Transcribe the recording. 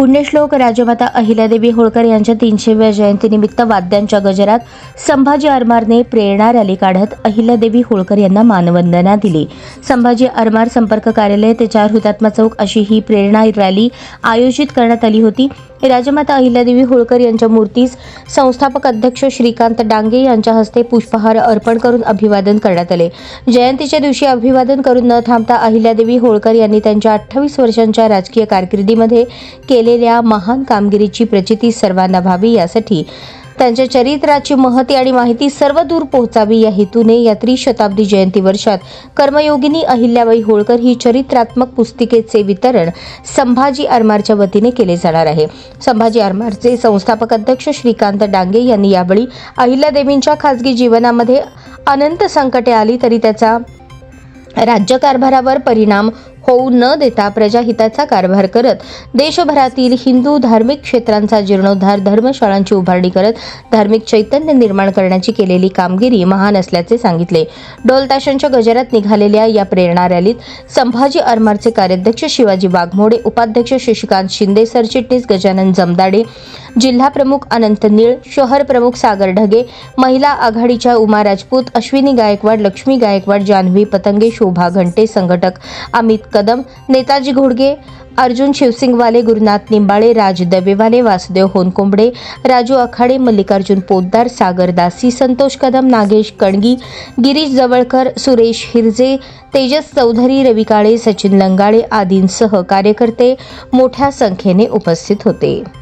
पुण्यश्लोक राजमाता अहिल्यादेवी होळकर यांच्या तीनशेव्या जयंतीनिमित्त वाद्यांच्या गजरात संभाजी आरमारने प्रेरणा रॅली काढत अहिल्यादेवी होळकर यांना मानवंदना दिली. संभाजी आरमार संपर्क कार्यालय ते चार हुतात्मा चौक अशी ही प्रेरणा रॅली आयोजित करण्यात आली होती. राजमाता अहिल्यादेवी होळकर यांच्या मूर्तीस संस्थापक अध्यक्ष श्रीकांत डांगे यांच्या हस्ते पुष्पहार अर्पण करून अभिवादन करण्यात आले. जयंतीच्या दिवशी अभिवादन करून न थांबता अहिल्यादेवी होळकर यांनी त्यांच्या अठ्ठावीस वर्षांच्या राजकीय कारकिर्दीमध्ये केले केलेल्या महान कामगिरीची प्रचिती सर्वांना व्हावी यासाठी त्यांच्या चरित्राची महती आणि माहिती सर्व दूर पोहोचावी या हेतूने या त्रिशताब्दी जयंती वर्षात कर्मयोगिनी अहिल्याबाई होळकर ही चरित्रात्मक पुस्तिकेचे वितरण संभाजी आरमारच्या वतीने केले जाणार आहे. संभाजी आरमारचे संस्थापक अध्यक्ष श्रीकांत डांगे यांनी यावेळी अहिल्यादेवींच्या खासगी जीवनामध्ये अनंत संकटे आली तरी त्याचा राज्यकारभारावर परिणाम होऊ न देता प्रजाहिताचा कारभार करत देशभरातील हिंदू धार्मिक क्षेत्रांचा जीर्णोद्धार धर्मशाळांची उभारणी करत धार्मिक चैतन्य निर्माण करण्याची केलेली कामगिरी महान असल्याचे सांगितले. डोलताशांच्या गजरात निघालेल्या या प्रेरणा रॅलीत संभाजी अरमारचे कार्याध्यक्ष शिवाजी वाघमोडे उपाध्यक्ष शशिकांत शिंदे सरचिटणीस गजानन जमदाडे जिल्हा प्रमुख अनंत निळ शहर प्रमुख सागर ढगे महिला आघाडीच्या उमा राजपूत अश्विनी गायकवाड लक्ष्मी गायकवाड जान्हवी पतंगे शोभा घंटे संघटक अमित कदम नेताजी घोडगे अर्जुन शिवसिंगवाले गुरुनाथ निंबाळे राज दबेवाले वासुदेव होनकोंबडे राजू आखाडे मल्लिकार्जुन पोद्दार सागर दासी संतोष कदम नागेश कणगी गिरीश जवळकर सुरेश हिरजे तेजस चौधरी रवी काळे सचिन लंगाळे आदींसह कार्यकर्ते मोठ्या संख्येने उपस्थित होते.